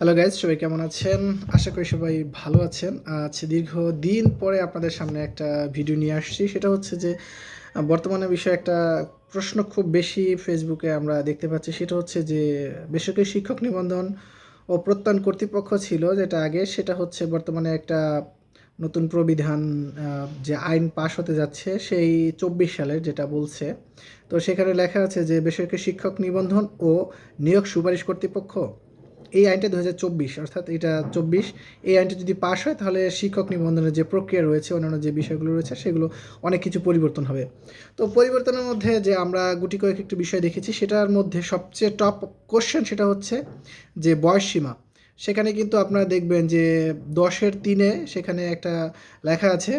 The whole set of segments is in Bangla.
হ্যালো গাইজ সবাই কেমন আছেন? আশা করি সবাই ভালো আছেন। আজ দীর্ঘ দিন পরে আপনাদের সামনে একটা ভিডিও নিয়ে আসছি। সেটা হচ্ছে যে, বর্তমানে বিষয়ে একটা প্রশ্ন খুব বেশি ফেসবুকে আমরা দেখতে পাচ্ছি। সেটা হচ্ছে যে, বেসরকারি শিক্ষক নিবন্ধন ও প্রত্যয়ন কর্তৃপক্ষ ছিল যেটা আগে, সেটা হচ্ছে বর্তমানে একটা নতুন প্রবিধান যে আইন পাশ হতে যাচ্ছে সেই চব্বিশ সালের যেটা বলছে। তো সেখানে লেখা আছে যে, বেসরকারি শিক্ষক নিবন্ধন ও নিয়োগ সুপারিশ কর্তৃপক্ষ এই আইনটা দু হাজার চব্বিশ, অর্থাৎ এটা চব্বিশ, এই আইনটা যদি পাশ হয়, তাহলে শিক্ষক নিবন্ধনের যে প্রক্রিয়া রয়েছে, অন্যান্য যে বিষয়গুলো রয়েছে, সেগুলো অনেক কিছু পরিবর্তন হবে। তো পরিবর্তনের মধ্যে যে আমরা গুটি কয়েক একটু বিষয় দেখেছি, সেটার মধ্যে সবচেয়ে টপ কোশ্চেন সেটা হচ্ছে যে বয়স সীমা। সেখানে কিন্তু আপনারা দেখবেন যে দশের তিনে সেখানে একটা লেখা আছে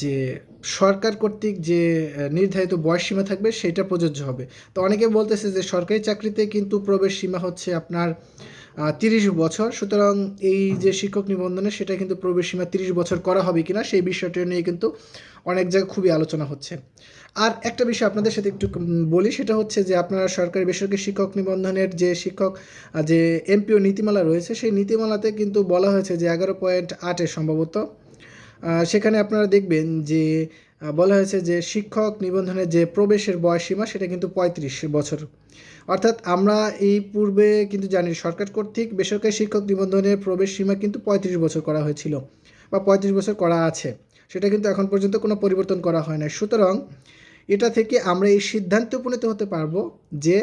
যে সরকার কর্তৃক যে নির্ধারিত বয়স সীমা থাকবে সেটা প্রযোজ্য হবে। তো অনেকে বলতেছে যে সরকারি চাকরিতে কিন্তু প্রবেশ সীমা হচ্ছে আপনার তিরিশ বছর। সুতরাং এই যে শিক্ষক নিবন্ধনে সেটা কিন্তু প্রবেশ সীমা তিরিশ বছর করা হবে কিনা সেই বিষয়টা নিয়ে কিন্তু অনেক জায়গায় খুবই আলোচনা হচ্ছে। আর একটা বিষয় আপনাদের সাথে একটু বলি, সেটা হচ্ছে যে আপনারা সরকারি বেসরকারি শিক্ষক নিবন্ধনের যে শিক্ষক যে এমপিও নীতিমালা রয়েছে, সেই নীতিমালাতে কিন্তু বলা হয়েছে যে এগারো পয়েন্ট আটে সম্ভবত সেখানে আপনারা দেখবেন যে বলা হয়েছে যে শিক্ষক নিবন্ধনের যে প্রবেশের বয়সীমা সেটা কিন্তু পঁয়ত্রিশ বছর। অর্থাৎ আমরা এই পূর্বে কিন্তু জানি সরকার কর্তৃক বেসরকারি শিক্ষক নিবন্ধনের প্রবেশ সীমা কিন্তু পঁয়ত্রিশ বছর করা হয়েছিল বা পঁয়ত্রিশ বছর করা আছে। সেটা কিন্তু এখন পর্যন্ত কোনো পরিবর্তন করা হয় না সুতরাং এটা থেকে আমরা এই সিদ্ধান্তে উপনীত হতে পারব যে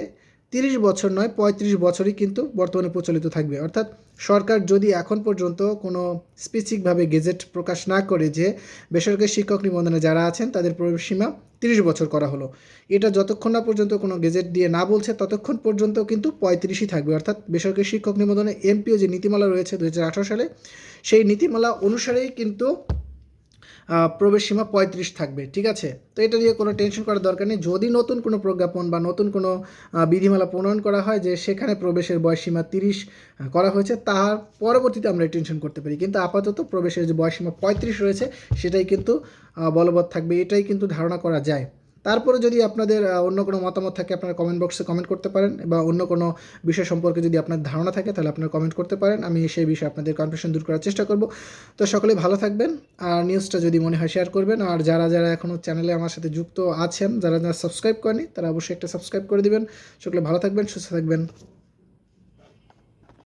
তিরিশ বছর নয়, পঁয়ত্রিশ বছরই কিন্তু বর্তমানে প্রচলিত থাকবে। অর্থাৎ সরকার যদি এখন পর্যন্ত কোনো স্পেসিফিকভাবে গেজেট প্রকাশ না করে যে বেসরকারি শিক্ষক নিবন্ধনে যারা আছেন, তাদের প্রবেশ সীমা তিরিশ বছর করা হলো। এটা যতক্ষণ না পর্যন্ত কোনো গেজেট দিয়ে না বলছে, ততক্ষণ পর্যন্ত কিন্তু পঁয়ত্রিশই থাকবে। অর্থাৎ বেসরকারি শিক্ষক নিবন্ধনে এমপিও যে নীতিমালা রয়েছে দু হাজার আঠেরো সালে, সেই নীতিমালা অনুসারেই কিন্তু প্রবেশ সীমা পঁয়ত্রিশ থাকবে, ঠিক আছে? তো এটা নিয়ে কোনো টেনশন করার দরকার নেই। যদি নতুন কোনো প্রজ্ঞাপন বা নতুন কোনো বিধিমালা প্রণয়ন করা হয় যে সেখানে প্রবেশের বয়সসীমা তিরিশ করা হয়েছে, তার পরবর্তীতে আমরা টেনশন করতে পারি। কিন্তু আপাতত প্রবেশের যে বয়স সীমা পঁয়ত্রিশ রয়েছে, সেটাই কিন্তু বলবৎ থাকবে। এটাই কিন্তু ধারণা করা যায়। তারপরে যদি আপনাদের অন্য কোনো মতামত থাকে, আপনারা কমেন্ট বক্সে কমেন্ট করতে পারেন বা অন্য কোনো বিষয় সম্পর্কে যদি আপনার ধারণা থাকে, তাহলে আপনারা কমেন্ট করতে পারেন। আমি সেই বিষয়ে আপনাদের কনফিউশন দূর করার চেষ্টা করব। তো সকলে ভালো থাকবেন। আর নিউজটা যদি মনে হয় শেয়ার করবেন। আর যারা যারা এখনও চ্যানেলে আমার সাথে যুক্ত আছেন, যারা যারা সাবস্ক্রাইব করেনি তারা অবশ্যই একটা সাবস্ক্রাইব করে দিবেন। সকলে ভালো থাকবেন, সুস্থ থাকবেন।